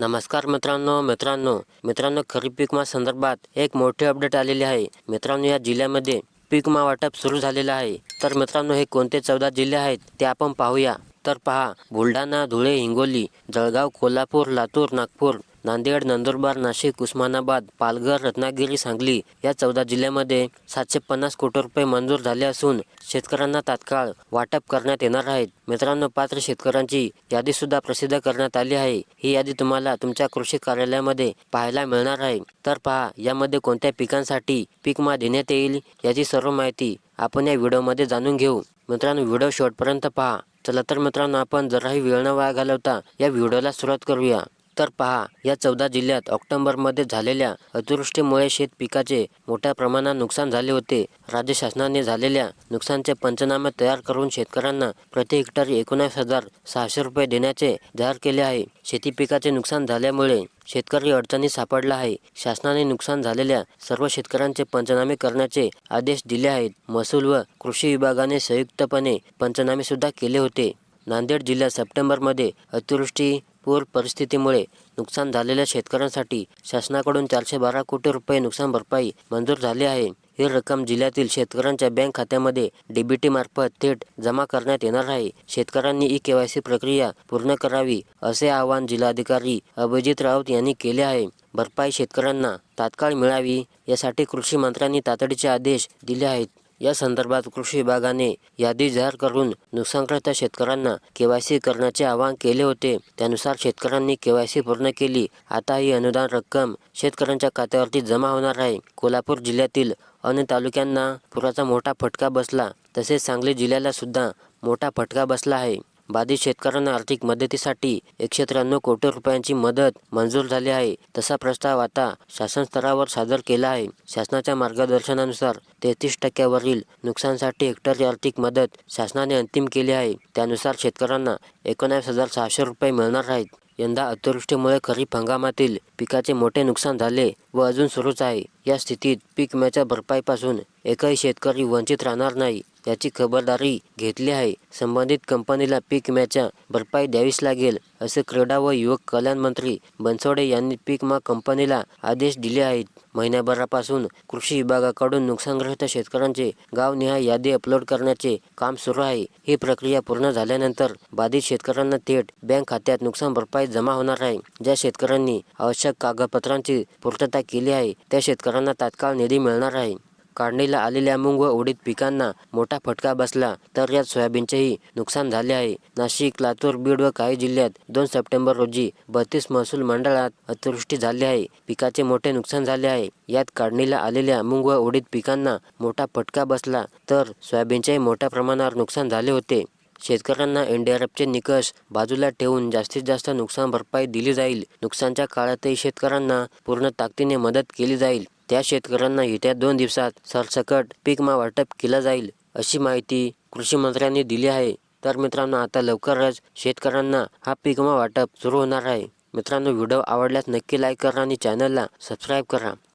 नमस्कार मित्रांनो मित्रांनो. मित्रांनो खरीप पिकमा संदर्भात एक मोठे अपडेट आलेले आहे. मित्रांनो या जिल्ह्यामध्ये पिकमा वाटप सुरू झालेलं आहे. तर मित्रांनो हे कोणते चौदा जिल्हे आहेत ते आपण पाहूया. तर पहा बुलढाणा धुळे हिंगोली जळगाव कोल्हापूर लातूर नागपूर नांदेड नंदुरबार नाशिक उस्मानाबाद पालघर रत्नागिरी सांगली या चौदा जिल्ह्यामध्ये सातशे पन्नास कोटी रुपये मंजूर झाले असून शेतकऱ्यांना तात्काळ वाटप करण्यात येणार आहेत मित्रांनो पात्र शेतकऱ्यांची यादी सुद्धा प्रसिद्ध करण्यात आली आहे. ही यादी तुम्हाला तुमच्या कृषी कार्यालयामध्ये पाहायला मिळणार आहे. तर पहा यामध्ये कोणत्या पिकांसाठी पीक विमा देण्यात येईल याची सर्व माहिती आपण या व्हिडिओमध्ये जाणून घेऊ. मित्रांनो व्हिडिओ शेवटपर्यंत पहा. चला तर मित्रांनो आपण जराही वेळ न वाया घालवता या व्हिडिओला सुरुवात करूया. तर पहा. या चौदा जिल्ह्यात ऑक्टोबरमध्ये झालेल्या अतिवृष्टीमुळे शेत पिकाचे मोठ्या प्रमाणात नुकसान झाले होते. राज्य शासनाने झालेल्या नुकसानचे पंचनामे तयार करून शेतकऱ्यांना प्रति हेक्टरी एकोणीस हजार सहाशे रुपये देण्याचे जाहीर केले आहे. शेती पिकाचे नुकसान झाल्यामुळे शेतकरी अडचणीत सापडला आहे. शासनाने नुकसान झालेल्या सर्व शेतकऱ्यांचे पंचनामे करण्याचे आदेश दिले आहेत. महसूल व कृषी विभागाने संयुक्तपणे पंचनामे सुद्धा केले होते. नांदेड जिल्ह्यात सप्टेंबरमध्ये अतिवृष्टी पूर परिस्थितीमुळे नुकसान झालेल्या शेतकऱ्यांसाठी शासनाकडून चारशे बारा कोटी रुपये नुकसान भरपाई मंजूर झाली आहे. ही रक्कम जिल्ह्यातील शेतकऱ्यांच्या बँक खात्यामध्ये डीबीटी मार्फत थेट जमा करण्यात येणार आहे. शेतकऱ्यांनी ई केवायसी प्रक्रिया पूर्ण करावी असे आवाहन जिल्हाधिकारी अभिजित राऊत यांनी केले आहे. भरपाई शेतकऱ्यांना तात्काळ मिळावी यासाठी कृषी मंत्र्यांनी तातडीचे आदेश दिले आहेत. या संदर्भात कृषी विभागाने यादी जाहीर करून नुकसानग्रस्त शेतकऱ्यांना केवायसी करण्याचे आवाहन केले होते. त्यानुसार शेतकऱ्यांनी केवायसी पूर्ण केली. आता ही अनुदान रक्कम शेतकऱ्यांच्या खात्यावरती जमा होणार आहे. कोल्हापूर जिल्ह्यातील अन्य तालुक्यांना पुराचा मोठा फटका बसला. तसेच सांगली जिल्ह्याला सुद्धा मोठा फटका बसला आहे. बाधित शेतकऱ्यांना आर्थिक मदतीसाठी एकशे त्र्याण्णव कोटी रुपयांची मदत मंजूर झाली आहे. तसा प्रस्ताव आता शासन स्तरावर सादर केला आहे. शासनाच्या मार्गदर्शनानुसार तेहतीस टक्क्यावरील नुकसानसाठी हेक्टरची आर्थिक मदत शासनाने अंतिम केली आहे. त्यानुसार शेतकऱ्यांना एकोणावीस हजार सहाशे रुपये मिळणार आहेत. यंदा अतिवृष्टीमुळे खरीप हंगामातील पिकाचे मोठे नुकसान झाले व अजून सुरूच आहे. या स्थितीत पीक विम्याच्या भरपाईपासून एकही शेतकरी वंचित राहणार नाही. याची खबरदारी घेतली आहे. संबंधित कंपनीला पीक विम्याच्या भरपाई द्यावीच लागेल असे क्रीडा व युवक कल्याण मंत्री बनसोडे यांनी पीक विमा कंपनीला आदेश दिले आहेत. महिन्याभरापासून कृषी विभागाकडून नुकसानग्रस्त शेतकऱ्यांचे गावनिहाय यादी अपलोड करण्याचे काम सुरू आहे. ही प्रक्रिया पूर्ण झाल्यानंतर बाधित शेतकऱ्यांना थेट बँक खात्यात नुकसान भरपाई जमा होणार आहे. ज्या शेतकऱ्यांनी आवश्यक कागदपत्रांची पूर्तता केली आहे त्या शेतकऱ्यांना तात्काळ निधी मिळणार आहे. काढणीला आलेल्या मूग व उडीद पिकांना मोठा फटका बसला तर यात सोयाबीनचेही नुकसान झाले आहे. नाशिक लातूर बीड व काही जिल्ह्यात दोन सप्टेंबर रोजी बत्तीस महसूल मंडळात अतिवृष्टी झाली आहे. पिकाचे मोठे नुकसान झाले आहे. यात काढणीला आलेल्या मूग व उडीद पिकांना मोठा फटका बसला तर सोयाबीनचेही मोठ्या प्रमाणावर नुकसान झाले होते. शेतकऱ्यांना एनडीआरएफचे निकष बाजूला ठेवून जास्तीत जास्त नुकसान भरपाई दिली जाईल. नुकसानच्या काळातही शेतकऱ्यांना पूर्ण ताकदीने मदत केली जाईल. त्या शेतकऱ्यांना येत्या दोन दिवसात सरसकट पीक वाटप केला जाईल अशी माहिती कृषी मंत्र्यांनी दिली आहे. तर मित्रांनो आता लवकरच शेतकऱ्यांना हा पीक वाटप सुरू होणार आहे. मित्रांनो व्हिडिओ आवडल्यास नक्की लाईक करा आणि चॅनलला सबस्क्राईब करा.